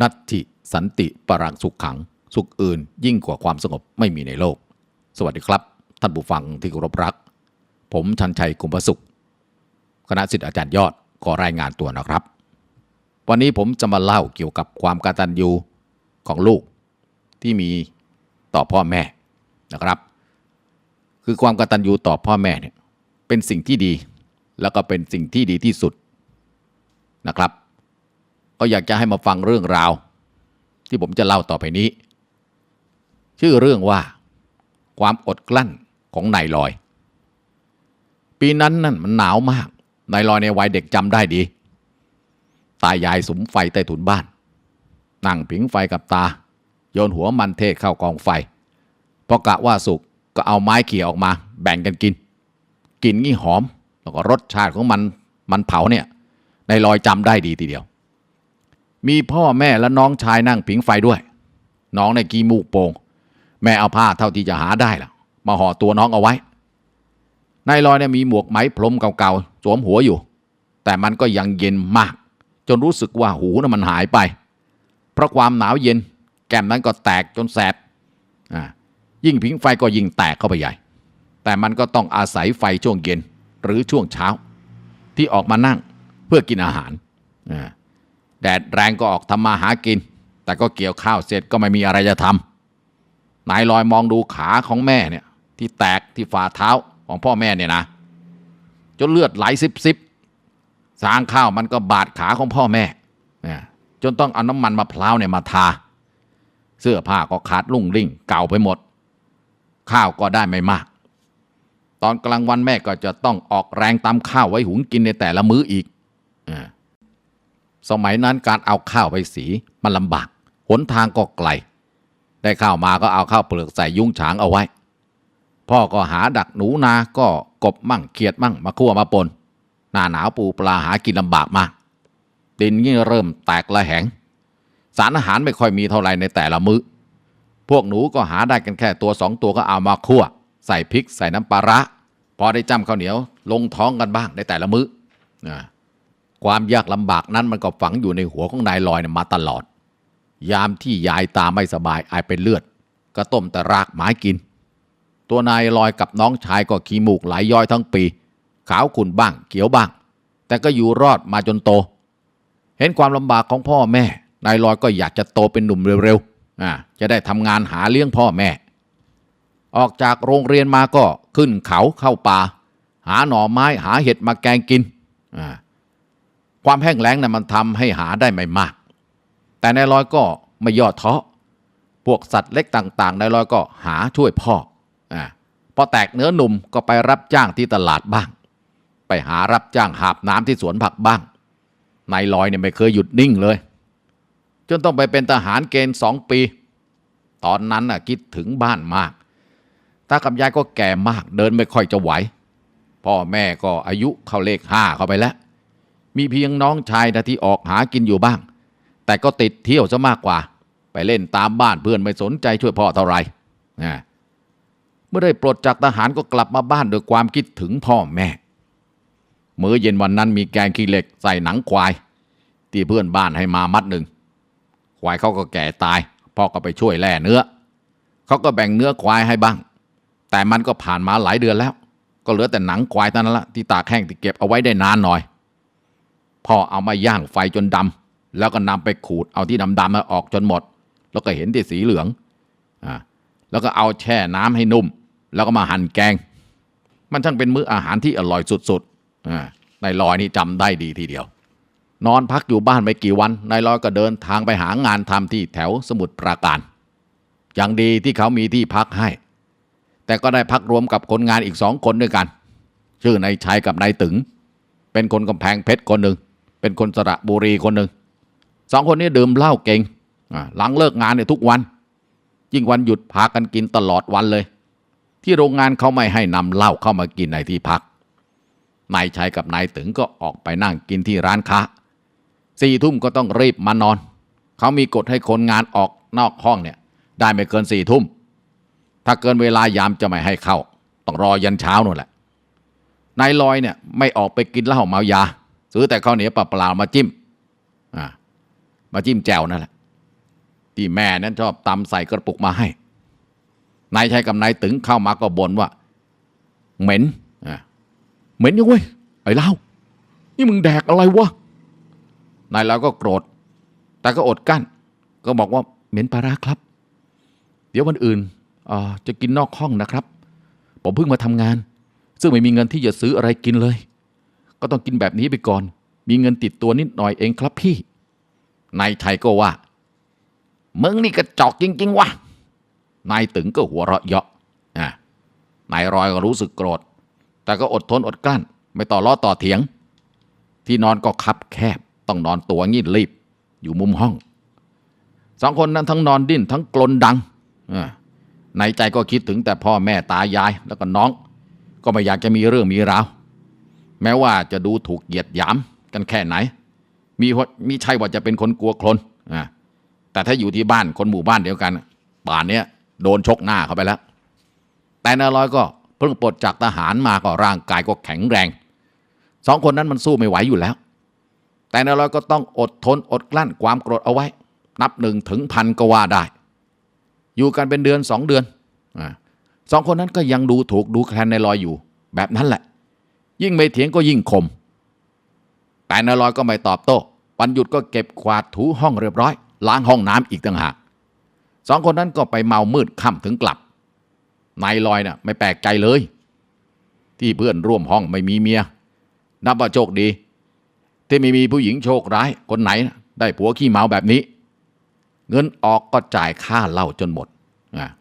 นัตถิสันติปรังสุขขัง สุขอื่นยิ่งกว่าความสงบไม่มีในโลก สวัสดีครับ ท่านผู้ฟังที่เคารพรัก ผมชันชัยกุมภสุข คณะสิทธิอาจารย์ยอดขอรายงานตัวนะครับ วันนี้ผมจะมาเล่าเกี่ยวกับความกตัญญูของลูกที่มีต่อพ่อแม่นะครับ คือความกตัญญูต่อพ่อแม่เนี่ยเป็นสิ่งที่ดี แล้วก็เป็นสิ่งที่ดีที่สุดนะครับ ก็อยากจะให้มาฟังเรื่องราว ที่ผมจะเล่าต่อไปนี้ ชื่อเรื่องว่า ความอดกลั้นของนายลอย ปีนั้นนั่นมันหนาวมากนายลอยในวัยเด็กจำได้ดี ตายายสุมไฟใต้ถุนบ้าน นั่งผิงไฟกับตา โยนหัวมันเทศเข้ากองไฟพอกะว่าสุกก็เอาไม้เขี่ยออกมา แบ่งกันกิน กินนี่หอม แล้วก็รสชาติของมันมันเผาเนี่ยนายลอยจำได้ดีทีเดียว มีพ่อแม่และน้องชายนั่งผิงไฟด้วย น้องในกีมูกโปงแม่เอาผ้าเท่าที่จะหาได้ล่ะ มาห่อตัวน้องเอาไว้นายลอยเนี่ยมีหมวกไหมพรมเก่าๆสวมหัวอยู่ แต่มันก็ยังเย็นมาก จนรู้สึกว่าหูน่ะมันหายไป เพราะความหนาวเย็น แก้มนั้นก็แตกจนแสบอ่ายิ่งผิงไฟก็ยิ่งแตกเข้าไปใหญ่ แต่มันก็ต้องอาศัยไฟช่วงเย็นหรือช่วงเช้า ที่ออกมานั่งเพื่อกินอาหารอ่า แดดแรงก็ออกทำมาหากิน แต่ก็เกี่ยวข้าวเสร็จก็ไม่มีอะไรจะทำนายลอยมองดูขาของแม่เนี่ยที่แตกที่ฝ่าเท้าของพ่อแม่เนี่ยนะ จนเลือดไหลซิบซิบสางข้าวมันก็บาดขาของพ่อแม่เนี่ยจนต้องเอาน้ำมันมะพร้าวเนี่ยมาทา เสื้อผ้าก็ขาดลุ่งริ่งเก่าไปหมด ข้าวก็ได้ไม่มาก ตอนกลางวันแม่ก็จะต้องออกแรงตำข้าวไว้หุงกินในแต่ละมื้ออีก สมัยนั้นการเอาข้าวไปสีมันลำบาก หนทางก็ไกล ได้ข้าวมาก็เอาข้าวเปลือกใส่ยุ้งฉางเอาไว้ พ่อก็หาดักหนูนา ก็กบมั่งเขียดมั่งมาคั่วมาปน หน้าหนาวปูปลาหากินลำบากมาก ดินนี่เริ่มแตกละแหง สารอาหารไม่ค่อยมีเท่าไหร่ในแต่ละมื้อ พวกหนูก็หาได้กันแค่ตัวสองตัวก็เอามาคั่ว ใส่พริกใส่น้ำปลาร้าพอได้จ้ำข้าวเหนียว ลงท้องกันบ้างในแต่ละมื้อ ความยากลำบากนั้นมันก็ฝังอยู่ในหัวของนายลอยมาตลอด ยามที่ยายตาไม่สบายอายเป็นเลือด ก็ต้มแต่รากไม้กิน ตัวนายลอยกับน้องชายก็ขี้มูกไหลย้อยทั้งปี ขาวขุ่นบ้างเขียวบ้าง แต่ก็อยู่รอดมาจนโต เห็นความลำบากของพ่อแม่ นายลอยก็อยากจะโตเป็นหนุ่มเร็วๆจะได้ทำงานหาเลี้ยงพ่อแม่ ออกจากโรงเรียนมาก็ขึ้นเขาเข้าป่าหาหน่อไม้หาเห็ดมาแกงกินอ่า ความแห้งแล้งนะ่ะมันทำให้หาได้ไม่มาก แต่นายลอยก็ไม่ย่อท้อพวกสัตว์เล็กต่างๆนายลอยก็หาช่วยพ่ออ่าพอแตกเนื้อหนุ่มก็ไปรับจ้างที่ตลาดบ้าง ไปหารับจ้างหาบน้ำที่สวนผักบ้างนายลอยเนี่ยไม่เคยหยุดนิ่งเลย จนต้องไปเป็นทหารเกณฑ์สองปี ตอนนั้นน่ะคิดถึงบ้านมากตากับยายก็แก่มากเดินไม่ค่อยจะไหว พ่อแม่ก็อายุเข้าเลขห้าเข้าไปแล้ว มีเพียงน้องชายนะที่ออกหากินอยู่บ้าง แต่ก็ติดเที่ยวซะมากกว่า ไปเล่นตามบ้านเพื่อนไม่สนใจช่วยพ่อเท่าไหร่นะเมื่อได้ปลดจากทหารก็กลับมาบ้านด้วยความคิดถึงพ่อแม่ มื้อเย็นวันนั้นมีแกงขี้เหล็กใส่หนังควาย ที่เพื่อนบ้านให้มามัดหนึ่ง ควายเขาก็แก่ตาย พ่อก็ไปช่วยแล่เนื้อ เขาก็แบ่งเนื้อควายให้บ้าง แต่มันก็ผ่านมาหลายเดือนแล้ว ก็เหลือแต่หนังควายเท่านั้นละที่ตากแห้งที่เก็บเอาไว้ได้นานหน่อย พ่อเอามาย่างไฟจนดำแล้วก็นำไปขูดเอาที่ดำๆมาออกจนหมด แล้วก็เห็นที่สีเหลืองอ่าแล้วก็เอาแช่น้ำให้นุ่ม แล้วก็มาหั่นแกง มันช่างเป็นมื้ออาหารที่อร่อยสุดๆอ่านายลอยนี่จำได้ดีทีเดียว นอนพักอยู่บ้านไม่กี่วันนายลอยก็เดินทางไปหางานทำที่แถวสมุทรปราการอย่างดีที่เขามีที่พักให้ แต่ก็ได้พักรวมกับคนงานอีกสองคนด้วยกัน ชื่อนายชัยกับนายตึง เป็นคนกำแพงเพชรคนหนึ่ง เป็นคนสระบุรีคนหนึ่งสองคนนี้ดื่มเหล้าเก่งหลังเลิกงานเนี่ยทุกวัน ยิ่งวันหยุดพากันกินตลอดวันเลย ที่โรงงานเขาไม่ให้นำเหล้าเข้ามากินในที่พักนายชัยกับนายตึงก็ออกไปนั่งกินที่ร้านค้าสี่ทุ่มก็ต้องรีบมานอน เขามีกฎให้คนงานออกนอกห้องเนี่ย ได้ไม่เกินสี่ทุ่ม ถ้าเกินเวลายามจะไม่ให้เข้า ต้องรอยันเช้านู่นแหละนายลอยเนี่ยไม่ออกไปกินเหล้าเมายา ซื้อแต่ข้าวเหนียวเปล่ามาจิ้มอ่ามาจิ้มแจ่วนั่นแหละที่แม่นั้นชอบตำใส่กระปุกมาให้นายชัยกับนายตึงเข้ามาก็บ่นว่า เหม็นอะเหม็นยังเว้ยไอ้เล่านี่มึงแดกอะไรวะนายเราก็โกรธ แต่ก็อดกั้น ก็บอกว่าเหม็นปลาร้าครับ เดี๋ยววันอื่นจะกินนอกห้องนะครับ ผมเพิ่งมาทำงาน ซึ่งไม่มีเงินที่จะซื้ออะไรกินเลย ก็ต้องกินแบบนี้ไปก่อน มีเงินติดตัวนิดหน่อยเองครับพี่ นายชัยก็ว่า มึงนี่กระจอกจริง ๆวะนายตึงก็หัวเราะเยาะนายรอยก็รู้สึกโกรธ แต่ก็อดทนอดกลั้น ไม่ต่อล้อต่อเถียง ที่นอนก็คับแคบ ต้องนอนตัวงีบรีบ อยู่มุมห้อง สองคนนั้นทั้งนอนดิ้นทั้งกลนดังในใจก็คิดถึงแต่พ่อแม่ตายายแล้วก็น้อง ก็ไม่อยากจะมีเรื่องมีราว แม้ว่าจะดูถูกเหยียดหยามกันแค่ไหน มีมีใช่ว่าจะเป็นคนกลัวโคลนอะแต่ถ้าอยู่ที่บ้านคนหมู่บ้านเดียวกันป่านเนี้ยโดนชกหน้าเข้าไปแล้ว แต่นาลอยก็เพิ่งปลดจากทหารมาก็ร่างกายก็แข็งแรง สองคนนั้นมันสู้ไม่ไหวอยู่แล้ว แต่นาลอยก็ต้องอดทนอดกลั้นความโกรธเอาไว้ นับหนึ่งถึงพันก็ว่าได้ อยู่กันเป็นเดือนสองเดือนอสองคนนั้นก็ยังดูถูกดูแคลนในลอยอยู่ แบบนั้นแหละ ยิ่งไม่เถียงก็ยิ่งคม แต่นายลอยก็ไม่ตอบโต้วันหยุดก็เก็บกวาดถูห้องเรียบร้อย ล้างห้องน้ำอีกต่างหากสองคนนั้นก็ไปเมามืดค่ำถึงกลับนายลอยน่ะไม่แปลกใจเลย ที่เพื่อนร่วมห้องไม่มีเมีย นับว่าโชคดี ที่ไม่มีผู้หญิงโชคร้ายคนไหนนะได้ผัวขี้เมาแบบนี้ เงินออกก็จ่ายค่าเหล้าจนหมด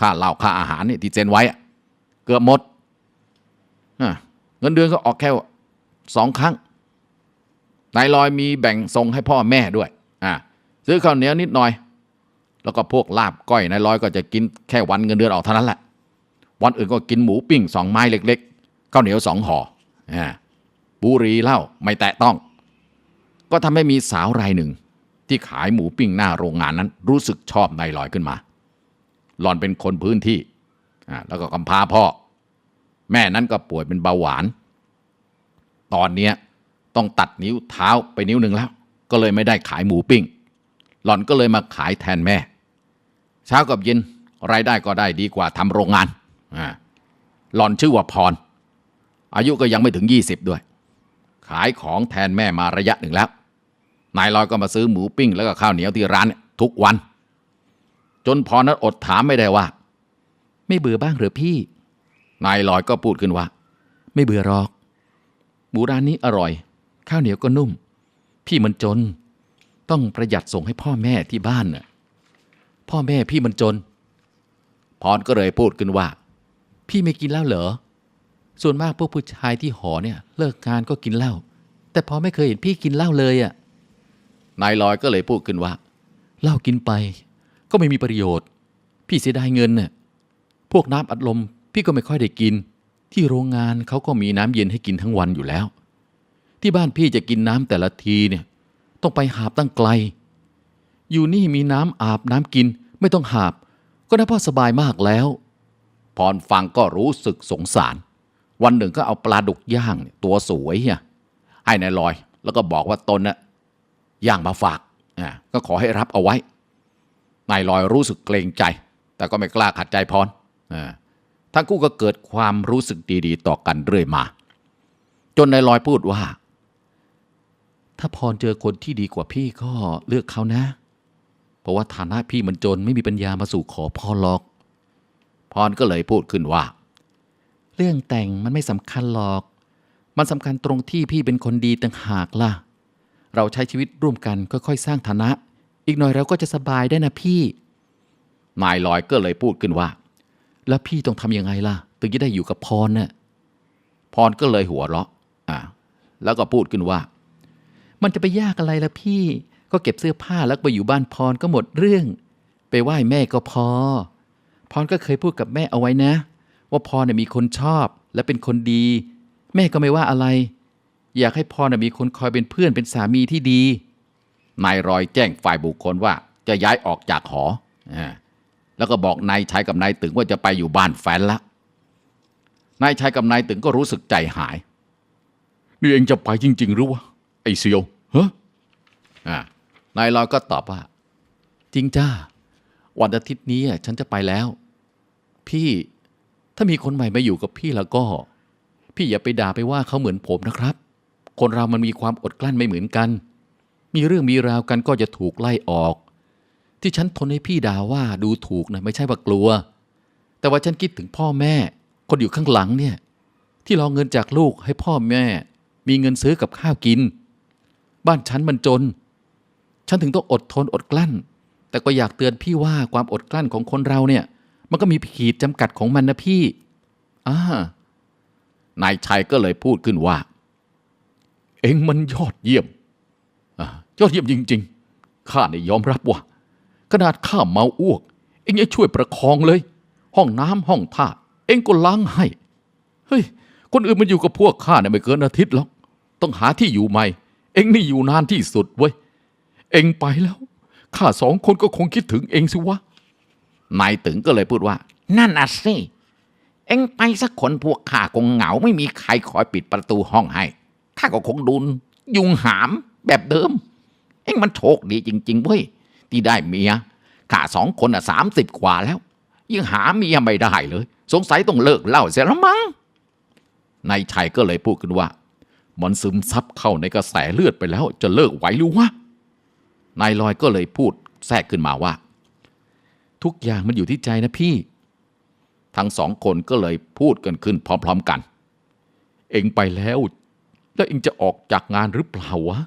ค่าเหล้าค่าอาหารนี่ที่เซ็นไว้เกือบหมดอะ เงินเดือนก็ออกแค่สองครั้งนายลอยมีแบ่งส่งให้พ่อแม่ด้วยอ่าซื้อข้าวเหนียวนิดหน่อย แล้วก็พวกลาบก้อยนายลอยก็จะกินแค่วันเงินเดือนออกเท่านั้นแหละวันอื่นก็กินหมูปิ้งสองไม้เล็กๆข้าวเหนียวสองห่ออ่าบุรีเหล้าไม่แตะต้อง ก็ทำให้มีสาวรายหนึ่ง ที่ขายหมูปิ้งหน้าโรงงานนั้น รู้สึกชอบนายลอยขึ้นมา หล่อนเป็นคนพื้นที่อ่าแล้วก็กำพาพ่อ แม่นั้นก็ป่วยเป็นเบาหวาน ตอนนี้ต้องตัดนิ้วเท้าไปนิ้วหนึ่งแล้ว ก็เลยไม่ได้ขายหมูปิ้ง หล่อนก็เลยมาขายแทนแม่ เช้ากับเย็นรายได้ก็ได้ดีกว่าทำโรงงาน หล่อนชื่อว่าพร อายุก็ยังไม่ถึง 20 ด้วย ขายของแทนแม่มาระยะหนึ่งแล้ว นายลอยก็มาซื้อหมูปิ้ง แล้วก็ข้าวเหนียวที่ร้านทุกวัน จนพรนั้นอดถามไม่ได้ว่า ไม่เบื่อบ้างหรือพี่ นายลอยก็พูดขึ้นว่า ไม่เบื่อหรอกหมูร้านนี้อร่อย ข้าวเหนียวก็นุ่ม พี่มันจน ต้องประหยัดส่งให้พ่อแม่ที่บ้านน่ะพ่อแม่พี่มันจน พรก็เลยพูดขึ้นว่า พี่ไม่กินเหล้าเหรอ ส่วนมากพวกผู้ชายที่หอเนี่ยเลิกงานก็กินเหล้า แต่พอไม่เคยเห็นพี่กินเหล้าเลยอะ่ะ นายลอยก็เลยพูดขึ้นว่า เหล้ากินไป ก็ไม่มีประโยชน์ พี่เสียดายเงินน่ะ พวกน้ำอัดลม พี่ก็ไม่ค่อยได้กิน ที่โรงงานเขาก็มีน้ำเย็นให้กินทั้งวันอยู่แล้ว ที่บ้านพี่จะกินน้ำแต่ละทีเนี่ยต้องไปหาบตั้งไกล อยู่นี่มีน้ำอาบน้ำกินไม่ต้องหาบ ก็นับว่าสบายมากแล้วพรฟังก็รู้สึกสงสาร วันหนึ่งก็เอาปลาดุกย่างเนี่ยตัวสวยเนี่ยให้นายลอย แล้วก็บอกว่าตนน่ะย่างมาฝากอ่าก็ขอให้รับเอาไว้นายลอยรู้สึกเกรงใจ แต่ก็ไม่กล้าขัดใจพรอ่า ทั้งคู่ก็เกิดความรู้สึกดีๆ ต่อกันเรื่อยมา จนนายลอยพูดว่า ถ้าพรเจอคนที่ดีกว่าพี่ก็เลือกเขานะ เพราะว่าฐานะพี่มันจนไม่มีปัญญามาสู่ขอพรหรอก พรก็เลยพูดขึ้นว่า เรื่องแต่งมันไม่สำคัญหรอก มันสำคัญตรงที่พี่เป็นคนดีต่างหากล่ะ เราใช้ชีวิตร่วมกันค่อยๆสร้างฐานะ อีกหน่อยเราก็จะสบายได้นะพี่นายลอยก็เลยพูดขึ้นว่า แล้วพี่ต้องทำยังไงล่ะถึงจะได้อยู่กับพรน่ะพรก็เลยหัวเราะอ่าแล้วก็พูดขึ้นว่า มันจะไปยากอะไรล่ะพี่ ก็เก็บเสื้อผ้าแล้วไปอยู่บ้านพรก็หมดเรื่อง ไปไหว้แม่ก็พอ พรก็เคยพูดกับแม่เอาไว้นะ ว่าพรน่ะมีคนชอบและเป็นคนดี แม่ก็ไม่ว่าอะไร อยากให้พรน่ะมีคนคอยเป็นเพื่อนเป็นสามีที่ดีนายรอยแจ้งฝ่ายบุคคลว่าจะย้ายออกจากหออ่า แล้วก็บอกนายชายกับนายตึงว่าจะไปอยู่บ้านแฟนละนายชายกับนายตึงก็รู้สึกใจหาย นี่เองจะไปจริง ๆ หรือวะไอ้เซียวฮะอ่านายลอยก็ตอบว่า จริงจ้า วันอาทิตย์นี้ฉันจะไปแล้ว พี่ถ้ามีคนใหม่มาอยู่กับพี่แล้วก็ พี่อย่าไปด่าไปว่าเขาเหมือนผมนะครับ คนเรามันมีความอดกลั้นไม่เหมือนกัน มีเรื่องมีราวกันก็จะถูกไล่ออก ที่ฉันทนให้พี่ด่าว่าดูถูกนะไม่ใช่ว่ากลัว แต่ว่าฉันคิดถึงพ่อแม่ คนอยู่ข้างหลังเนี่ย ที่รอเงินจากลูกให้พ่อแม่ มีเงินซื้อกับข้าวกิน บ้านฉันมันจน ฉันถึงต้องอดทนอดกลั้น แต่ก็อยากเตือนพี่ว่าความอดกลั้นของคนเราเนี่ย มันก็มีขีดจำกัดของมันนะพี่อ่านายชัยก็เลยพูดขึ้นว่า เอ็งมันยอดเยี่ยมอยอดเยี่ยมจริง ๆ ข้าเนี่ยยอมรับว่า ขนาดข้าเมาอ้วก เอ็งยังช่วยประคองเลย ห้องน้ำห้องท่า เอ็งก็ล้างให้ เฮ้ย คนอื่นมันอยู่กับพวกข้าเนี่ยไม่เกินอาทิตย์หรอก ต้องหาที่อยู่ใหม่ เอ็งนี่อยู่นานที่สุดเว้ย เอ็งไปแล้ว ข้าสองคนก็คงคิดถึงเอ็งสิวะ นายตึงก็เลยพูดว่า นั่นน่ะสิ เอ็งไปสักคนพวกข้าคงเหงาไม่มีใครคอยปิดประตูห้องให้ ข้าก็คงดุนยุงหามแบบเดิม เอ็งมันโชคดีจริง ๆเว้ย ที่ได้เมียข้าสองคนอะสามสิบกว่าแล้ว ยังหาเมียไม่ได้เลย สงสัยต้องเลิกเล้าเสียแล้วมั้งนายชัยก็เลยพูดขึ้นว่า มันซึมซับเข้าในกระแสเลือดไปแล้ว จะเลิกไหวหรือวะนายลอยก็เลยพูดแทรกขึ้นมาว่า ทุกอย่างมันอยู่ที่ใจนะพี่ ทั้งสองคนก็เลยพูดกันขึ้นพร้อม ๆกัน เองไปแล้ว แล้วเองจะออกจากงานหรือเปล่าวะ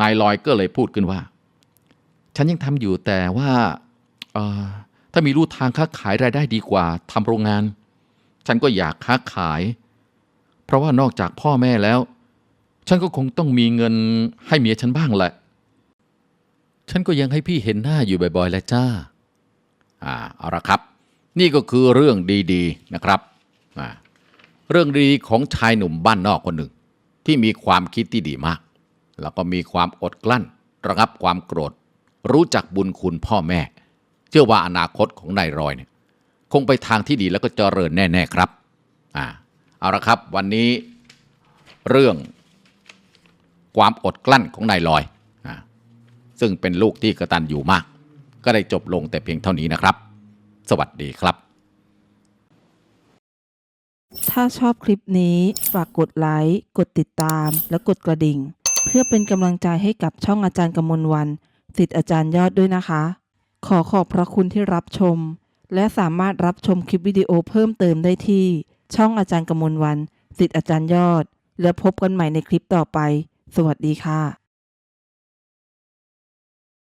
นายลอยก็เลยพูดขึ้นว่า ฉันยังทำอยู่แต่ว่าถ้ามีรูทางค้าขายรายได้ดีกว่าทำโรงงาน ฉันก็อยากค้าขาย เพราะว่านอกจากพ่อแม่แล้ว ฉันก็คงต้องมีเงินให้เมียฉันบ้างแหละ ฉันก็ยังให้พี่เห็นหน้าอยู่บ่อยๆแหละจ้าอ่าเอาละครับ นี่ก็คือเรื่องดีๆนะครับอ่าเรื่องดีของชายหนุ่มบ้านนอกคนหนึ่ง ที่มีความคิดที่ดีมาก แล้วก็มีความอดกลั้น ระงับความโกรธ รู้จักบุญคุณพ่อแม่ เชื่อว่าอนาคตของนายรอยเนี่ยคงไปทางที่ดีแล้วก็เจริญแน่ ๆครับอ่าเอาละครับวันนี้เรื่องความอดกลั้นของนายลอยอซึ่งเป็นลูกที่กระตันอยู่มาก ก็ได้จบลงแต่เพียงเท่านี้นะครับ สวัสดีครับ ถ้าชอบคลิปนี้ฝากกดไลค์ กดติดตาม และกดกระดิ่ง เพื่อเป็นกำลังใจให้กับช่องอาจารย์กมลวัน สิทธิ์อาจารย์ยอดด้วยนะคะ ขอขอบพระคุณที่รับชม และสามารถรับชมคลิปวิดีโอเพิ่มเติมได้ที่ ช่องอาจารย์กมลวันสิทธิ์อาจารย์ยอด และพบกันใหม่ในคลิปต่อไป สวัสดีค่ะ